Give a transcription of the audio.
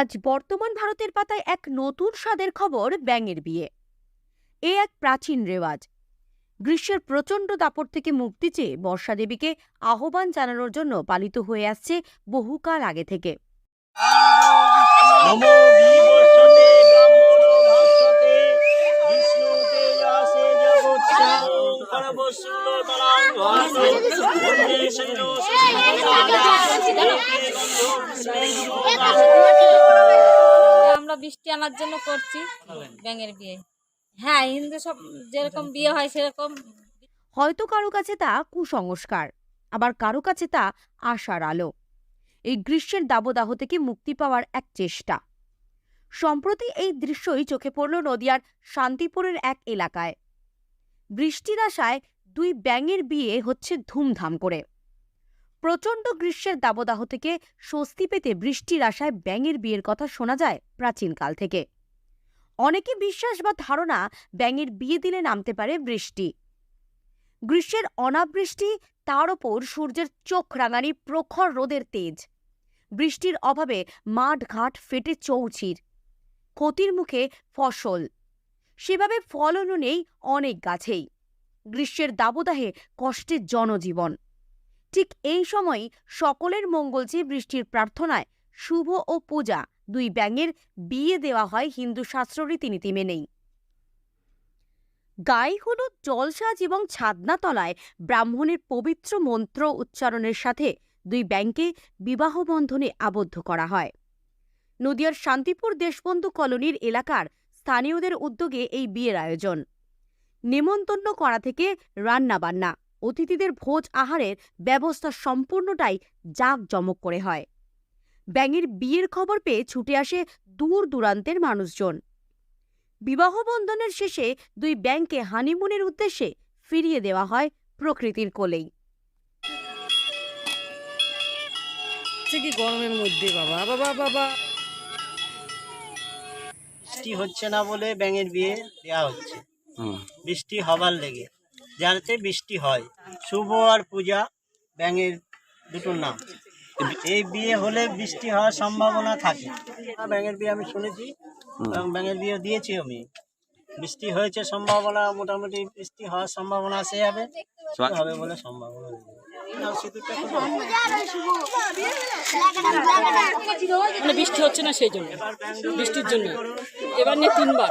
আজ বর্তমান ভারতের পাতায় এক নতুন স্বাদের খবর ব্যাঙের বিয়ে এ এক প্রাচীন রেওয়াজ গ্রীষ্মের প্রচণ্ড দাপট থেকে মুক্তি চেয়ে বর্ষা দেবীকে আহ্বান জানানোর জন্য পালিত হয়ে আসছে বহুকাল আগে থেকে বৃষ্টি আনার জন্য করছি। ব্যাঙের বিয়ে। হ্যাঁ হিন্দু সব যেরকম বিয়ে হয় সেরকম। হয়তো কারও কাছে তা কুসংস্কার, আবার কারও কাছে তা আশার আলো। এই গ্রীষ্মের দাবদাহ থেকে মুক্তি পাওয়ার এক চেষ্টা। সম্প্রতি এই দৃশ্যই চোখে পড়ল নদিয়ার শান্তিপুরের এক এলাকায়। বৃষ্টির আশায় দুই ব্যাঙের বিয়ে হচ্ছে ধুমধাম করে। প্রচণ্ড গ্রীষ্মের দাবদাহ থেকে স্বস্তি পেতে বৃষ্টির আশায় ব্যাঙের বিয়ের কথা শোনা যায় প্রাচীনকাল থেকে। অনেকে বিশ্বাস বা ধারণা ব্যাঙের বিয়ে দিলে নামতে পারে বৃষ্টি। গ্রীষ্মের অনাবৃষ্টি, তার ওপর সূর্যের চোখ রাঙানি প্রখর রোদের তেজ। বৃষ্টির অভাবে মাঠ ঘাট ফেটে চৌচির। ক্ষতির মুখে ফসল। সেভাবে ফলনও নেই অনেক গাছেই। গ্রীষ্মের দাবদাহে কষ্টের জনজীবন। ঠিক এই সময়ই সকলের মঙ্গল চেয়ে বৃষ্টির প্রার্থনায় শুভ ও পূজা, দুই ব্যাঙের বিয়ে দেওয়া হয় হিন্দু শাস্ত্র রীতিনীতি মেনেই। গায়ে হলুদ, জলসাজ এবং ছাদনাতলায় ব্রাহ্মণের পবিত্র মন্ত্র উচ্চারণের সাথে দুই ব্যাংকে বিবাহ বন্ধনে আবদ্ধ করা হয়। নদিয়ার শান্তিপুর দেশবন্ধু কলোনির এলাকার স্থানীয়দের উদ্যোগে এই বিয়ের আয়োজন। নেমন্তন্ন করা থেকে রান্নাবান্না অতিথিদের ভোজ আহারের ব্যবস্থা সম্পূর্ণটাই জাঁকজমক করে হয়। ব্যাঙের বিয়ের খবর পেয়ে ছুটে আসে দূর দূরান্তের মানুষজন। বিবাহ বন্ধনের শেষে দুই ব্যাংকে হানিমুনের উদ্দেশ্যে ফিরিয়ে দেওয়া হয় প্রকৃতির কোলেই। কি গরমের মধ্যে বাবা? বাবা বাবা বৃষ্টি হচ্ছে না বলে ব্যাঙের বিয়ে দেওয়া হচ্ছে। বৃষ্টি হবার লেগে। যাতে বৃষ্টি হয়। শুভ আর পূজা ব্যাঙের দুটোর নাম। এই বিয়ে হলে বৃষ্টি হওয়ার সম্ভাবনা থাকে। ব্যাঙের বিয়ে আমি শুনেছি। এবং ব্যাঙের বিয়ে দিয়েছি আমি। বৃষ্টি হয়েছে সম্ভাবনা মোটামুটি বৃষ্টি হওয়ার সম্ভাবনা আছে হবে হবে বলে সম্ভাবনা মানে বৃষ্টি হচ্ছে না সেই জন্য। বৃষ্টির জন্য। এবার নিয়ে তিনবার।